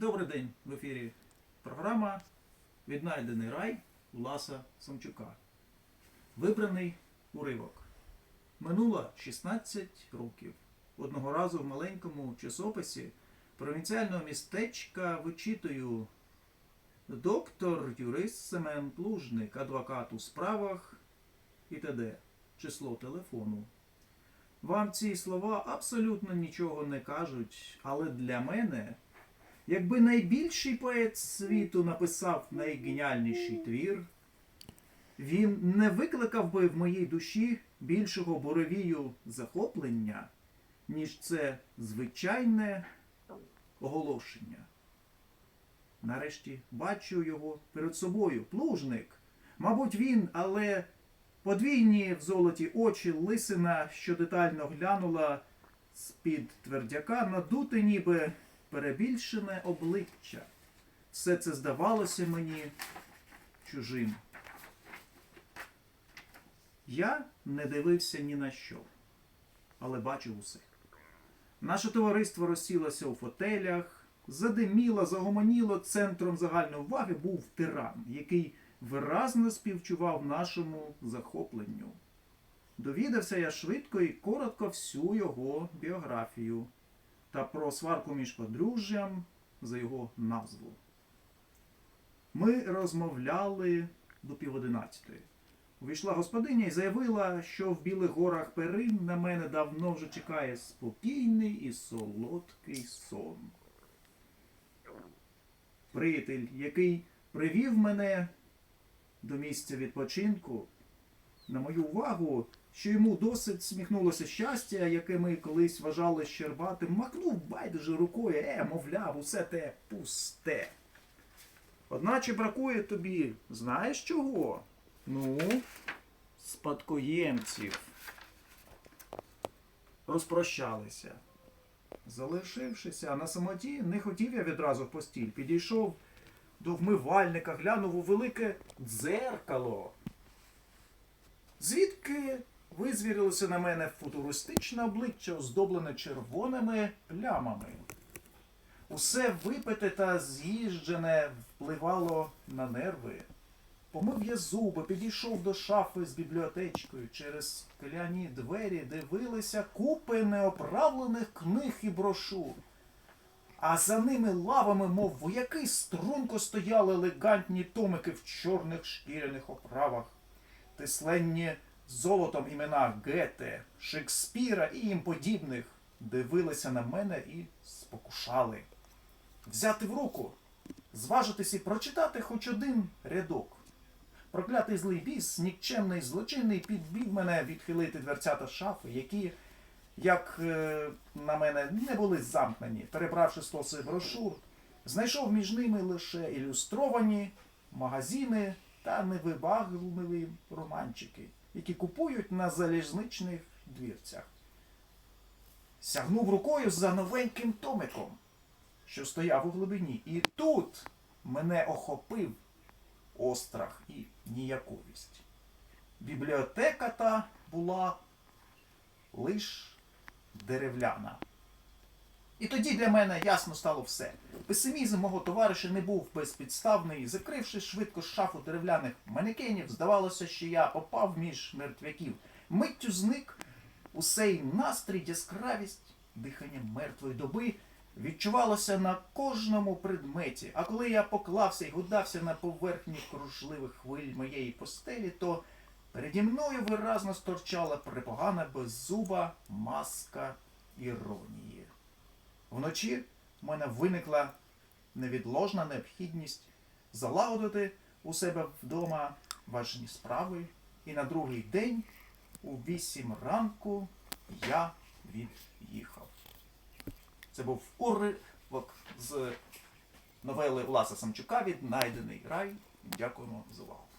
Добрий день в ефірі. Програма Віднайдений рай Власа Самчука. Вибраний уривок. Минуло 16 років. Одного разу в маленькому часописі провінціального містечка вичитую доктор юрист Семен Плужник, адвокат у справах і т.д. Число телефону. Вам ці слова абсолютно нічого не кажуть, але для мене Якби найбільший поет світу написав найгеніальніший твір, він не викликав би в моїй душі більшого буревію захоплення, ніж це звичайне оголошення. Нарешті бачу його перед собою, плужник. Мабуть, він, але подвійні в золоті очі, лисина, що детально глянула з-під твердяка, надути ніби перебільшене обличчя. Все це здавалося мені чужим. Я не дивився ні на що, але бачив усе. Наше товариство розсілося у фотелях, задиміло, загомоніло, центром загальної уваги був тиран, який виразно співчував нашому захопленню. Довідався я швидко і коротко всю його біографію та про сварку між подружжям за його назву. Ми розмовляли до піводинадцятої. Увійшла господиня і заявила, що в Білих горах Перин на мене давно вже чекає спокійний і солодкий сон. Приятель, який привів мене до місця відпочинку, на мою увагу, що йому досить сміхнулося щастя, яке ми колись вважали щербатим, макнув байдуже рукою, е, мовляв, усе те пусте. Одначе бракує тобі, знаєш чого? Ну, спадкоємців. Розпрощалися. Залишившися на самоті, не хотів я відразу в постіль. Підійшов до вмивальника, глянув у велике дзеркало. Звідки визвірилося на мене футуристичне обличчя, оздоблене червоними плямами. Усе випите та з'їжджене впливало на нерви. Помив я зуби, підійшов до шафи з бібліотечкою. Через скляні двері дивилися купи неоправлених книг і брошур. А за ними лавами, мов вояки, струнко стояли елегантні томики в чорних шкіряних оправах, тисленні золотом імена Гете, Шекспіра і їм подібних дивилися на мене і спокушали. Взяти в руку, зважитись і прочитати хоч один рядок. Проклятий злий біс, нікчемний злочинний, підбіг мене відхилити дверцята шафи, які, як е, на мене, не були замкнені, перебравши стоси брошур, знайшов між ними лише ілюстровані магазини та невибагливі романчики, які купують на залізничних двірцях. Сягнув рукою за новеньким томиком, що стояв у глибині, і тут мене охопив острах і ніяковість. Бібліотека та була лиш деревляна. І тоді для мене ясно стало все. Песимізм мого товариша не був безпідставний. Закривши швидко шафу деревляних манекенів, здавалося, що я попав між мертвяків. Миттю зник усей настрій, яскравість, дихання мертвої доби відчувалося на кожному предметі. А коли я поклався і гудався на поверхні кружливих хвиль моєї постелі, то переді мною виразно сторчала припогана беззуба маска іронії. Вночі в мене виникла невідложна необхідність залагодити у себе вдома важні справи, і на другий день у вісім ранку я від'їхав. Це був уривок з новели Власа Самчука «Віднайдений рай. Дякуємо за увагу.